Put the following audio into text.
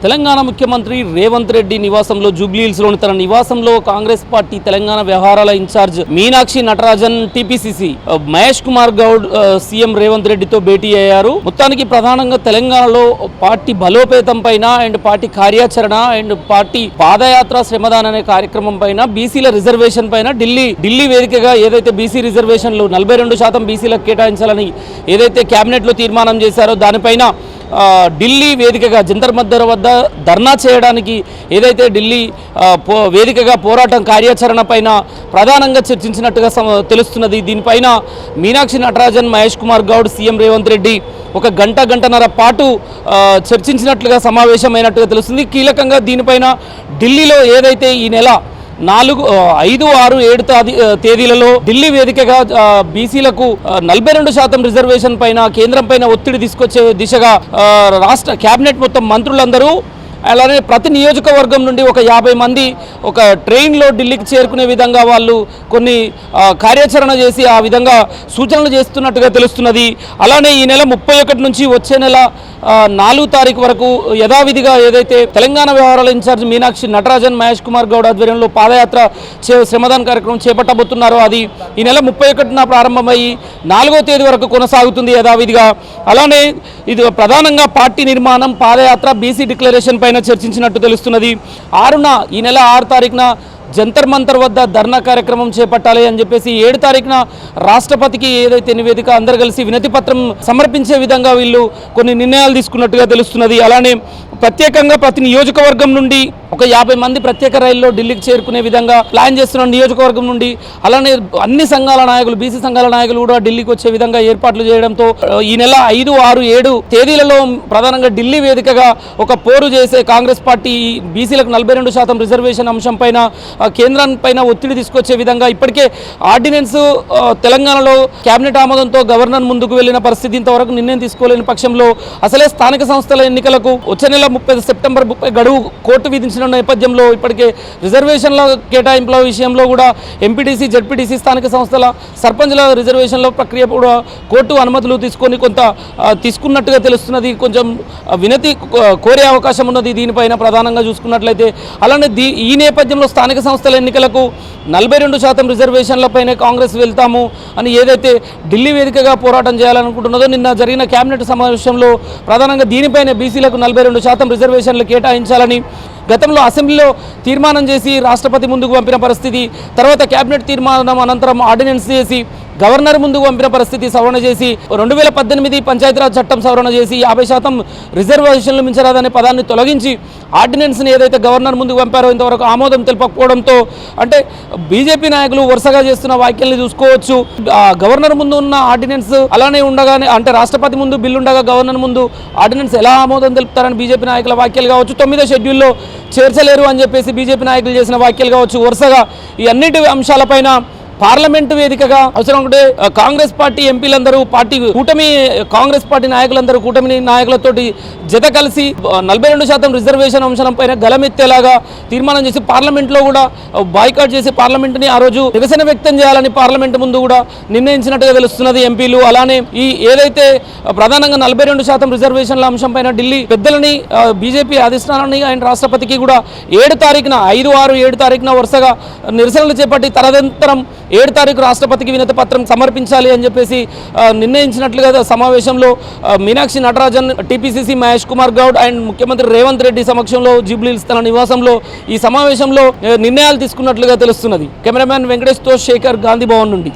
తెలంగాణ ముఖ్యమంత్రి రేవంత్ రెడ్డి నివాసంలో జూబ్లీహిల్స్లోని తన నివాసంలో కాంగ్రెస్ పార్టీ తెలంగాణ వ్యవహారాల in charge Meenakshi Natarajan TPCC Mahesh Kumar Goud CM Revanth రెడ్డితో భేటీ అయ్యారు. మొత్తానికి ప్రధానంగా తెలంగాణలో పార్టీ బలోపేతం పైన అండ్ పార్టీ కార్యాచరణ అండ్ పార్టీ పాదయాత్ర శ్రమదాన్ అనే కార్యక్రమం పైన బీసీల రిజర్వేషన్ పైన ఢిల్లీ ఢిల్లీ వేదికగా ఏదైతే బీసీ రిజర్వేషన్లు నలభై రెండు శాతం బీసీలకు కేటాయించాలని ఏదైతే కేబినెట్లో తీర్మానం చేశారో దానిపైన ఢిల్లీ వేదికగా జంతర్ మద్దర్ వద్ద ధర్నా చేయడానికి ఏదైతే ఢిల్లీ పో వేదికగా పోరాటం కార్యాచరణ పైన ప్రధానంగా చర్చించినట్టుగా తెలుస్తున్నది. దీనిపైన మీనాక్షి నటరాజన్ మహేష్ కుమార్ గౌడ్ సీఎం రేవంత్ రెడ్డి ఒక గంట గంటన్నర పాటు చర్చించినట్లుగా సమావేశమైనట్టుగా తెలుస్తుంది. కీలకంగా దీనిపైన ఢిల్లీలో ఏదైతే ఈ నెల నాలుగు ఐదు ఆరు ఏడు తాది తేదీలలో ఢిల్లీ వేదికగా బీసీలకు నలభై రెండు శాతం రిజర్వేషన్ పైన కేంద్రం పైన ఒత్తిడి తీసుకొచ్చే దిశగా రాష్ట్ర కేబినెట్ మొత్తం మంత్రులందరూ అలానే ప్రతి నియోజకవర్గం నుండి ఒక యాభై మంది ఒక ట్రైన్లో ఢిల్లీకి చేరుకునే విధంగా వాళ్ళు కొన్ని కార్యాచరణ చేసి ఆ విధంగా సూచనలు చేస్తున్నట్టుగా తెలుస్తున్నది. అలానే ఈ నెల ముప్పై ఒకటి నుంచి వచ్చే నెల నాలుగు తారీఖు వరకు యథావిధిగా ఏదైతే తెలంగాణ వ్యవహారాల ఇన్ఛార్జ్ మీనాక్షి నటరాజన్ మహేష్ కుమార్ గౌడ్ ఆధ్వర్యంలో పాదయాత్ర చే శ్రమదాన కార్యక్రమం చేపట్టబోతున్నారో. అది ఈ నెల ముప్పై ఒకటిన ప్రారంభమయ్యి నాలుగో తేదీ వరకు కొనసాగుతుంది యథావిధిగా. అలానే ఇది ప్రధానంగా పార్టీ నిర్మాణం పాదయాత్ర బీసీ డిక్లరేషన్ పైన చర్చించినట్టు తెలుస్తున్నది. ఆరున ఈ నెల ఆరు తారీఖున జంతర్ మంతర్ వద్ద ధర్నా కార్యక్రమం చేపట్టాలి అని చెప్పేసి ఏడు తారీఖున రాష్ట్రపతికి ఏదైతే నివేదిక అందరు కలిసి వినతి పత్రం సమర్పించే విధంగా వీళ్ళు కొన్ని నిర్ణయాలు తీసుకున్నట్టుగా తెలుస్తున్నది. అలానే ప్రత్యేకంగా ప్రతి నియోజకవర్గం నుండి ఒక యాభై మంది ప్రత్యేక రైల్లో ఢిల్లీకి చేరుకునే విధంగా ప్లాన్ చేస్తున్న నియోజకవర్గం నుండి అలానే అన్ని సంఘాల నాయకులు బీసీ సంఘాల నాయకులు కూడా ఢిల్లీకి వచ్చే విధంగా ఏర్పాట్లు చేయడంతో ఈ నెల ఐదు ఆరు ఏడు తేదీలలో ప్రధానంగా ఢిల్లీ వేదికగా ఒక పోరు చేసే కాంగ్రెస్ పార్టీ బీసీలకు నలభై రెండు శాతం రిజర్వేషన్ అంశం పైన కేంద్రాన్ని పైన ఒత్తిడి తీసుకొచ్చే విధంగా ఇప్పటికే ఆర్డినెన్స్ తెలంగాణలో కేబినెట్ ఆమోదంతో గవర్నర్ ముందుకు వెళ్ళిన పరిస్థితి ఇంతవరకు నిర్ణయం తీసుకోలేని పక్షంలో అసలే స్థానిక సంస్థల ఎన్నికలకు వచ్చే నెల ముప్పై సెప్టెంబర్ ముప్పై గడువు కోర్టు విధించిన నేపథ్యంలో ఇప్పటికే రిజర్వేషన్ల కేటాయింపుల విషయంలో కూడా ఎంపీటీసీ జడ్పీటీసీ స్థానిక సంస్థల సర్పంచ్ల రిజర్వేషన్ల ప్రక్రియ కూడా కోర్టు అనుమతులు తీసుకొని కొంత తీసుకున్నట్టుగా తెలుస్తున్నది. కొంచెం వినతి కోరే అవకాశం ఉన్నది దీనిపైన ప్రధానంగా చూసుకున్నట్లయితే. అలానే దీ ఈ నేపథ్యంలో స్థానిక సంస్థల ఎన్నికలకు నలభై రెండు శాతం రిజర్వేషన్లపైనే కాంగ్రెస్ వెళ్తాము అని ఏదైతే ఢిల్లీ వేదికగా పోరాటం చేయాలనుకుంటున్నదో నిన్న జరిగిన కేబినెట్ సమావేశంలో ప్రధానంగా దీనిపైనే బీసీలకు నలభై రెండు శాతం రిజర్వేషన్లు కేటాయించాలని గతంలో అసెంబ్లీలో తీర్మానం చేసి రాష్ట్రపతి ముందుకు పంపిన పరిస్థితి తర్వాత కేబినెట్ తీర్మానం అనంతరం ఆర్డినెన్స్ చేసి గవర్నర్ ముందుకు పంపిన పరిస్థితి సవరణ చేసి రెండు వేల పద్దెనిమిది పంచాయతీరాజ్ చట్టం సవరణ చేసి యాభై శాతం రిజర్వేషన్లు మించరాదనే పదాన్ని తొలగించి ఆర్డినెన్స్ని ఏదైతే గవర్నర్ ముందుకు పంపారో ఇంతవరకు ఆమోదం తెలపకపోవడంతో అంటే బీజేపీ నాయకులు వరుసగా చేస్తున్న వ్యాఖ్యల్ని చూసుకోవచ్చు. గవర్నర్ ముందు ఉన్న ఆర్డినెన్స్ అలానే ఉండగానే అంటే రాష్ట్రపతి ముందు బిల్లు ఉండగా గవర్నర్ ముందు ఆర్డినెన్స్ ఎలా ఆమోదం తెలుపుతారని బీజేపీ నాయకుల వ్యాఖ్యలు కావచ్చు. తొమ్మిదో షెడ్యూల్లో చేర్చలేరు అని చెప్పేసి బీజేపీ నాయకులు చేసిన వ్యాఖ్యలు కావచ్చు. వరుసగా ఈ అన్నిటి అంశాలపైన పార్లమెంటు వేదికగా అవసరం ఉంటే కాంగ్రెస్ పార్టీ ఎంపీలందరూ పార్టీ కూటమి కాంగ్రెస్ పార్టీ నాయకులందరూ కూటమి నాయకులతోటి జత కలిసి నలభై రెండు శాతం రిజర్వేషన్ అంశంపైన గలమెత్తేలాగా తీర్మానం చేసి పార్లమెంట్లో కూడా బాయ్కాట్ చేసి పార్లమెంట్ని ఆ రోజు నిరసన వ్యక్తం చేయాలని పార్లమెంట్ ముందు కూడా నిర్ణయించినట్టుగా తెలుస్తున్నది ఎంపీలు. అలానే ఈ ఏదైతే ప్రధానంగా నలభై రెండు శాతం రిజర్వేషన్ల అంశంపైన ఢిల్లీ పెద్దలని బీజేపీ అధిష్టానాన్ని ఆయన రాష్ట్రపతికి కూడా ఏడు తారీఖున ఐదు ఆరు ఏడు తారీఖున వరుసగా నిరసనలు చేపట్టి తదనంతరం ఏడు తారీఖు రాష్ట్రపతికి వినతి పత్రం సమర్పించాలి అని చెప్పేసి నిర్ణయించినట్లుగా సమావేశంలో మీనాక్షి నటరాజన్ టీపీసీసీ మహేష్ కుమార్ గౌడ్ అండ్ ముఖ్యమంత్రి రేవంత్ రెడ్డి సమక్షంలో జూబ్లీహిల్స్ తన నివాసంలో ఈ సమావేశంలో నిర్ణయాలు తీసుకున్నట్లుగా తెలుస్తున్నది. కెమెరామ్యాన్ వెంకటేష్ తోష్ శేఖర్ గాంధీ భవన్ నుండి.